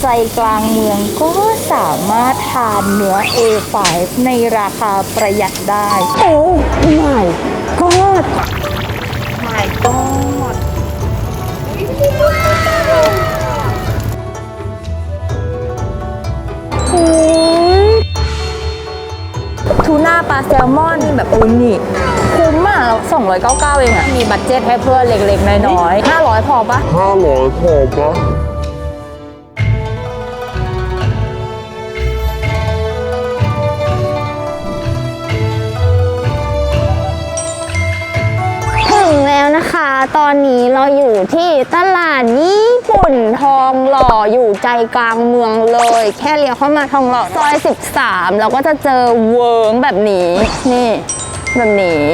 ใจกลางเมืองก็สามารถทานเนื้อ A5 ในราคาประหยัดได้ โอ้ my god my god โอ้ยทูน่าปลาแซลมอนแบบอูนิคุ้มอะ299เองอะ มีบัตเจ็ตให้เพื่อนเล็กๆ น้อยๆ500พอปะห้าร้อยพอปะ อนนี้เราอยู่ที่ตลาดญี่ปุ่นทองหล่ออยู่ใจกลางเมืองเลย แค่เลี้ยวเข้ามาทองหล่อซอย 13 เราก็จะเจอเวิร์งแบบนี้ นี่ แบบนี้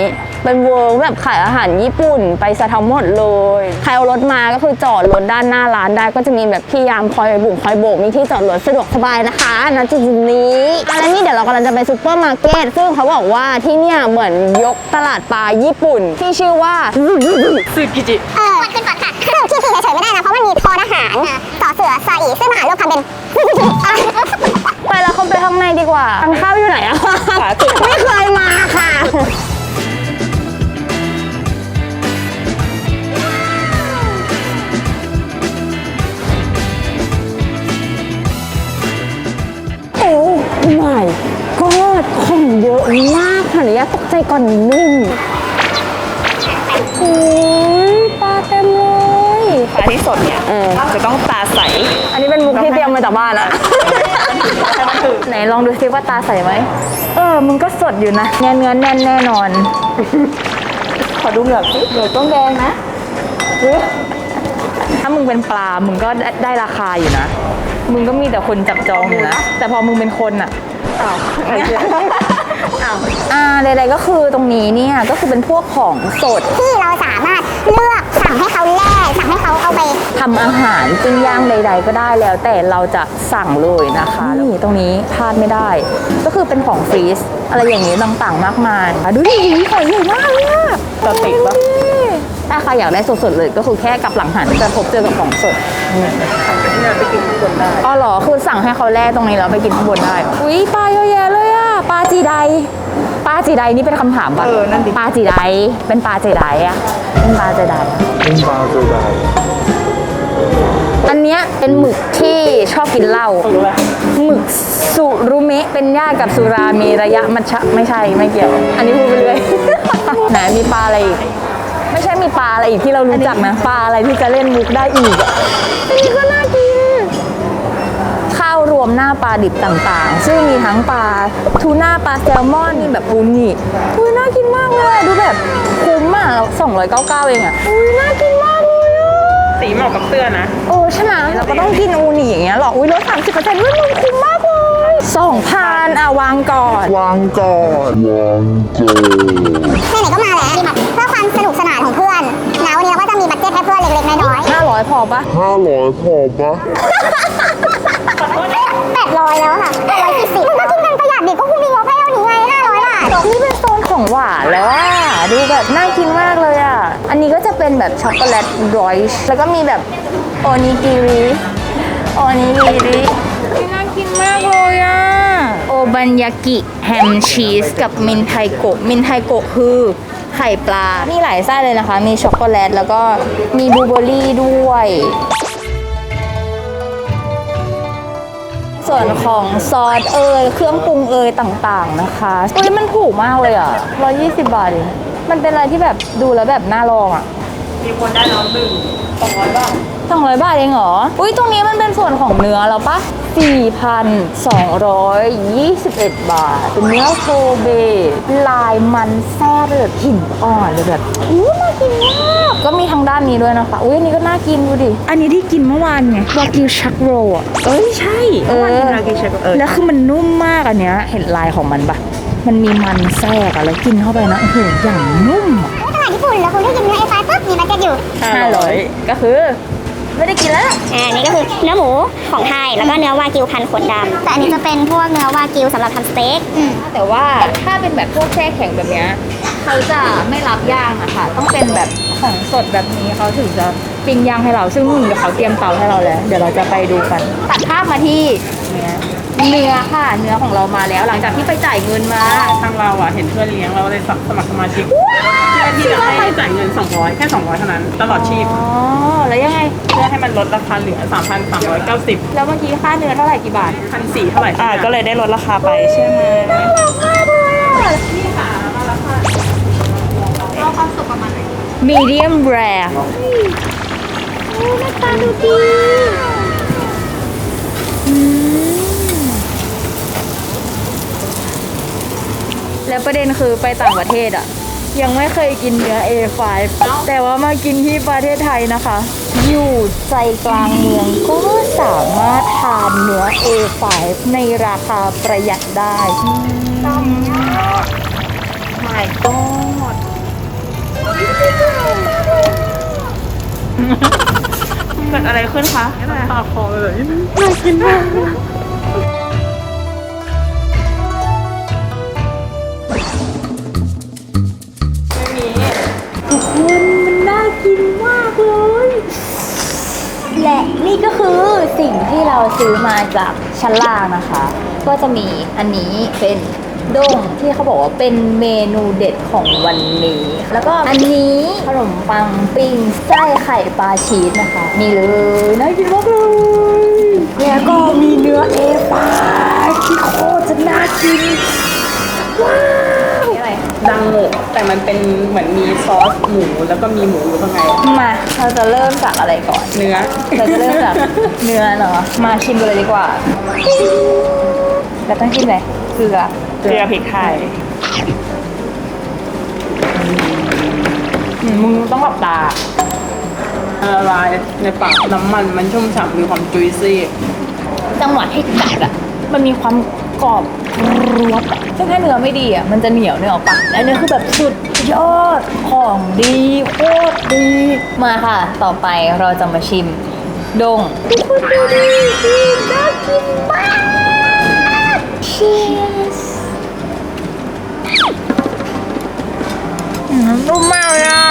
เป็นเวิร์งแบบขายอาหารญี่ปุ่นไปซะทั้งหมดเลย ใครเอารถมาก็คือจอดรถด้านหน้าร้านได้ก็จะมีแบบพี่ยามคอยบุกคอยโบกมีที่จอดรถสะดวกสบายนะคะณจุดนี้อันนี้เดี๋ยวเรากำลังจะไปซูเปอร์มาร์เก็ตซึ่งเขาบอกว่าที่เนี่ยเหมือนยกตลาดปลาญี่ปุ่น ที่ชื่อว่าสึกิจิเออขึ้นก่อนค่ะคือที่ทีเฉยไม่ได้นะเพราะมันมีทอทหารต่อเสือซาอีซึ่งมหารวมคำเป็นไปแล้วเขาไปข้างในดีกว่าทางเข้าอยู่ไหนอะไม่เคยมาค่ะ my god ของเยอะมากขออนุญาตตกใจก่อนนิดนึงโอ้ยปลาเต็มเลยปลาที่สดเนี่ยเออจะต้องตาใส อันนี้เป็นมุกที่เตรียมมาจากบ้านอะไหนลองดูซิว่าตาใสไหม เออ มึงก็สดอยู่นะเนื้อเนื้อแน่นแน่นอน ขอดูเหงือกสิเหงือกต้องแดงนะ ถ้ามึงเป็นปลา มึงก็ได้ได้ราคาอยู่นะ มึงก็มีแต่คนจับจองอยู่นะ แต่พอมึงเป็นคนอะ อ้าวอ้าวอ่าใดๆก็คือตรงนี้เนี่ยก็คือเป็นพวกของสดที่เราสามารถเลือกสั่งให้เขาแล่สั่งให้เขาเอาไปทำอาหารปิ้งย่างใด ๆ ก็ได้แล้ว แต่เราจะสั่งเลยนะคะนี่ตรงนี้พลาดไม่ได้ ก็คือเป็นของฟรีซอะไรอย่างนี้ต่างๆมากมายอะดูดิหอยใหญ่มากเลยอะตติดปะ ถ้าใครอยากได้สดๆเลยก็คือแค่กลับหลังหันจะพบเจอกับของสดเนี่ยไปกินข้างบนได้อ๋อเหรอคือสั่งให้เขาแล่ตรงนี้แล้วไปกินข้างบนได้เหรออุ้ยปลาเยอะแยะเลยอะปลาจีไดปลาจีไดนี่เป็นคำถามปะเออนั่นดิปลาจีไดเป็นปลาจีไดอะเป็นปลาจีไดเป็นปลาเจอได้อันเนี้ยเป็นหมึกที่ชอบกินเหล้าหมึกสุรุเมะเป็นญาติกับสุรามีระยะมัชชะไม่ใช่ไม่เกี่ยว อันนี้พูดไปเลยไหนมีปลาอะไรอีก ไม่ใช่มีปลาอะไรอีกที่เรารู้จักนะปลาอะไรที่จะเล่นมุกได้อีกอะอันนี้ก็น่ากิน ข้าวรวมหน้าปลาดิบต่างๆ ซึ่งมีทั้งปลาทูน่าปลาแซลมอนมีแบบอูนิอุ้ยน่ากินมากเลยอะดูแบบคุ้มอะ299เองอะอุ้ยน่ากินมากเลยอะสีเหมาะกับเสื้อนะ โอ้ใช่ไหมเราก็ต้องกินอูนิอย่างเงี้ยหรออุ้ยลดสามสิบเปอร์เซ็นต์ด้วยมึงคุ้มมากเลยสองพันอะวางก่อน วางก่อน วางก่อน ไหนๆก็มาแล้วเพื่อความ สนุกสนานของเพื่อนนะวันนี้เราก็จะมีบัตเจ็ตให้เพื่อนเล็กๆน้อยห้าร้อยพอปะห้าร้อยพอปะๆแปดร้อยแล้วค่ะแปดร้อยสี่สิบก็กินกันประหยัดดิก็คุณมีงบให้เท่านี้ไงห้าร้อยบาทนี่เป็นโซนของหวานแล้วอะดูแบบน่ากินมากเลยอะ อันนี้ก็จะเป็นแบบช็อกโกแลตรอยช์แล้วก็มีแบบโอนิกิริโอนิกิริน่ากินมากเลยอะโอ บันยากิแฮมชีสกับมินไทโกะมินไทโกะคือไข่ปลา มีหลายไส้เลยนะคะ มีช็อกโกแลตแล้วก็มีบลูเบอร์รี่ด้วย ส่วนของซอสเอยเครื่องปรุงเอยต่างๆนะคะเฮ้ยมันถูกมากเลยอะ 120 บาทเองมันเป็นอะไรที่แบบดูแล้วแบบน่าลองอะ มีคนได้น้องหนึ่งสองร้อยบาท200บาทเองเหรอ อุ้ยตรงนี้มันเป็นส่วนของเนื้อแล้วปะ4,221 บาท เป็นเนื้อโคเบ ลายมันแซ่บเลยแบบหินอ่อนเลยแบบอู้น่ากินมากก็มีทางด้านนี้ด้วยนะคะ อุ้ยอันนี้ก็น่ากินดูดิ อันนี้ที่กินเมื่อวานไงวากิวชักโรอะเอ้ยใช่เออวันกินนากิเชฟเออแล้วคือมันนุ่มมากอันเนี้ย เห็นลายของมันปะมันมีมันแทรกอะแล้วกินเข้าไปนะโอ้โหอย่างนุ่มอะตลาดญี่ปุ่นแล้วคุณได้กินเนื้อเอฟไฟปุ๊บ มีบัตเจ็ตอยู่ห้าร้อยก็คือ ไม่ได้กินแล้วอ่านี่ก็คือเนื้อหมูของไทยแล้วก็เนื้อวากิวพันขนดำแต่อันนี้จะเป็นพวกเนื้อวากิวสำหรับทำสเต็กแต่ว่าถ้าเป็นแบบพวกแช่แข็งแบบเนี้ยเขาจะไม่รับย่างอะค่ะ ต้องเป็นแบบของสดแบบนี้เขาถึงจะปิ้งย่างให้เราซึ่งเดี๋ยวเขาเตรียมเตาให้เราแล้ว เดี๋ยวเราจะไปดูกัน ตัดภาพมาที่ เนื้อเนื้อค่ะ เนื้อของเรามาแล้ว หลังจากที่ไปจ่ายเงินมา ทางเราอะเห็นเพื่อนเลี้ยงเราเลยสมัครสมาชิกเพื่อที่จะให้จ่ายเงิน 200 แค่ 200 เท่านั้นตลอดชีพ อ๋อ แล้วยังไง เพื่อให้มันลดราคาเหลือ 3,390แล้วเมื่อกี้ค่าเนื้อเท่าไหร่กี่บาทพันสี่เท่าไหร่อ่าก็เลยได้ลดราคาไปใช่ไหมมีเดียมแรร์ แล้วประเด็นคือไปต่างประเทศอะ ยังไม่เคยกินเนื้อ A5 แต่ว่ามากินที่ประเทศไทยนะคะ อยู่ใจกลางเมืองก็สามารถทานเนื้อ A5 ในราคาประหยัดได้ My God เกิดอะไรขึ้นคะตาคอเลยและ สิ่งที่เราซื้อมาจากชั้นล่างนะคะ ก็จะมีอันนี้เป็นด้งที่เขาบอกว่าเป็นเมนูเด็ดของวันนี้ แล้วก็อันนี้ขนมปังปิ้งไส้ไข่ปลาชีสนะคะ นี่เลยน่ากินมากเลยแล้วก็มีเนื้อเอฟาที่โคตรจะน่ากินว้าวดังโงกแต่มันเป็นเหมือนมีซอสหมูแล้วก็มีหมูอยู่ข้างในมา เราจะเริ่มจากอะไรก่อน เนื้อ เราจะเริ่มจากเนื้อเนาะมาชิมกันเลยดีกว่า แล้วต้องชิมอะไรเกลือ เกลือพริกไทยอืมมึงต้องหลับตา ละลายในปากน้ำมันมันชุ่มฉ่ำมีความจุยซี่ จังหวะที่กัดอะมันมีความ กรอบรวบอะซึ่งถ้าเนื้อไม่ดีอะมันจะเหนียวเนื้อออกปะและเนื้อคือแบบสุดยอดของดีโคตรดี มาค่ะ ต่อไปเราจะมาชิมดงน่ากินมาก Cheers อืมนุ่มมากเลยอะ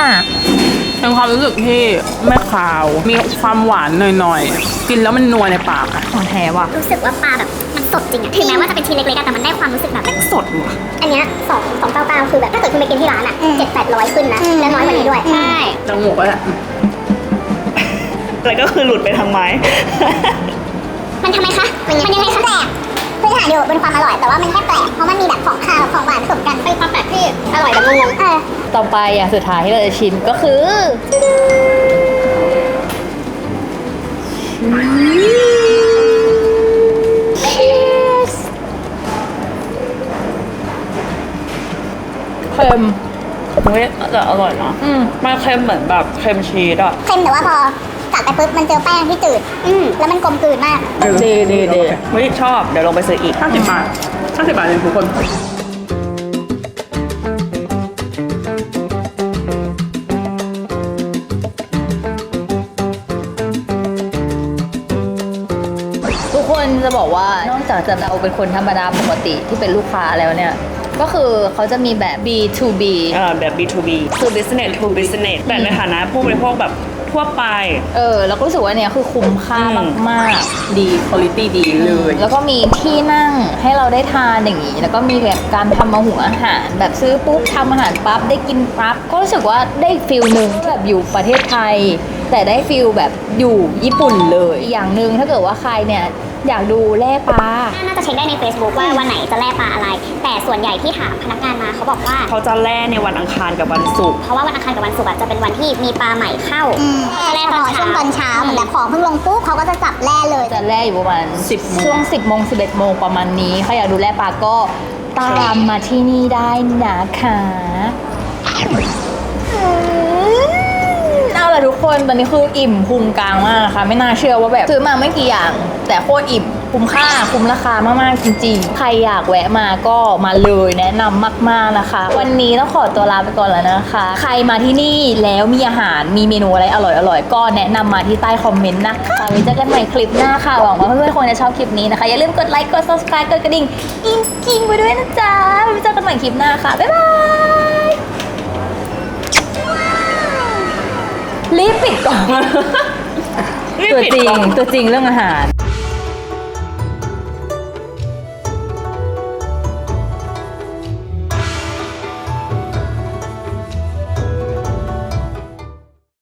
เป็นความรู้สึกที่ไม่คาว มีความหวานหน่อยๆ กินแล้วมันนัวในปากอะของแท้ว่ะ รู้สึกว่าปลาแบบมัน สดจริงอะถึงแม้ว่าจะเป็นชิ้นเล็กๆอะแต่มันได้ความรู้สึกแบบสดว่ะ อันเนี้ยสองสองเก้าเก้าคือแบบถ้าเกิดคุณไปกินที่ร้านอะเจ็ดแปดร้อยขึ้นนะและน้อยกว่านี้ด้วย ใช่ดังโงกอะแล้วก็คือหลุดไปทางไม้ มันทำไมคะมันยังไงคะแปลกพื้นฐานอยู่เป็นความอร่อยแต่ว่ามันแค่แปลกเพราะมันมีแบบของคาวของหวานผสมกันเป็นความแปลกที่อร่อยแบบงงๆเออต่อไปอย่างสุดท้ายที่เราจะชิมก็คือ Cheers เฮ้ยแต่อร่อยนะอืมมันเค็มเหมือนแบบเค็มชีสอะเค็มแต่ว่าพอกัดไปปุ๊บมันเจอแป้งที่จืดอืมแล้วมันกลมกลืนมาก ดีดีดีเฮ้ยชอบ เดี๋ยวลงไปซื้ออีก ห้าสิบบาทห้าสิบบาทเลยทุกคน ทุกคนจะบอกว่านอกจากจะเราเป็นคนธรรมดาปกติที่เป็นลูกค้าแล้วเนี่ย ก็คือเขาจะมีแบบ B2B อ่าแบบ B2B คือ business to business แต่ในฐานะผู้บริโภคแบบทั่วไป เออแล้วก็รู้สึกว่าเนี่ยคือคุ้มค่าอืม มากๆดีคุณภาพดีเลยแล้วก็มีที่นั่งให้เราได้ทานอย่างนี้ แล้วก็มีแบบการทำมาหุงอาหาร แบบซื้อปุ๊บทำอาหารปั๊บได้กินปั๊บก็รู้สึกว่าได้ฟิลหนึ่งที่แบบอยู่ประเทศไทย แต่ได้ฟิลแบบอยู่ญี่ปุ่นเลย อีกอย่างหนึ่งถ้าเกิดว่าใครเนี่ย อยากดูแร่ปลา น่าจะเช็คได้ใน Facebook ว่าวันไหนจะแล่ปลาอะไร แต่ส่วนใหญ่ที่ถามพนักงานมาเขาบอกว่า เขาจะแล่ในวันอังคารกับวันศุกร์เพราะว่าวันอังคารกับวันศุกร์อะจะเป็นวันที่มีปลาใหม่เข้าแล่ตอนช่วงตอนเช้าเหมือนแบบของเพิ่งลงปุ๊บเขาก็จะจับแล่เลยจะแร่อยู่ประมาณ10โมง ช่วง 10โมง11โมงประมาณนี้ใครอยากดูแร่ปลาก็ตามมาที่นี่ได้นะคะเละทุกคน ตอนนี้คืออิ่มพุงกลางมากนะคะ ไม่น่าเชื่อว่าแบบซื้อมาไม่กี่อย่าง แต่โคตรอิ่ม คุ้มค่า คุ้มราคามากๆจริงๆ ใครอยากแวะมาก็มาเลยแนะนำมาก ๆนะคะ วันนี้ต้องขอตัวลาไปก่อนแล้วนะคะ ใครมาที่นี่แล้วมีอาหารมีเมนูอะไรอร่อยๆ ก็แนะนำมาที่ใต้คอมเมนต์นะคะไว้เจอกันใหม่คลิปหน้าค่ะ หวังว่าเพื่อนๆคงจะชอบคลิปนี้นะคะ อย่าลืมกดไลค์ กด subscribe กดกระดิ่งอิงกิ้งไปด้วยนะจ๊ะไว้เจอกันใหม่คลิปหน้าค่ะ บ๊ายบาย ตัวปิดจริกงล่องตัวจริงเรื่องอาหาร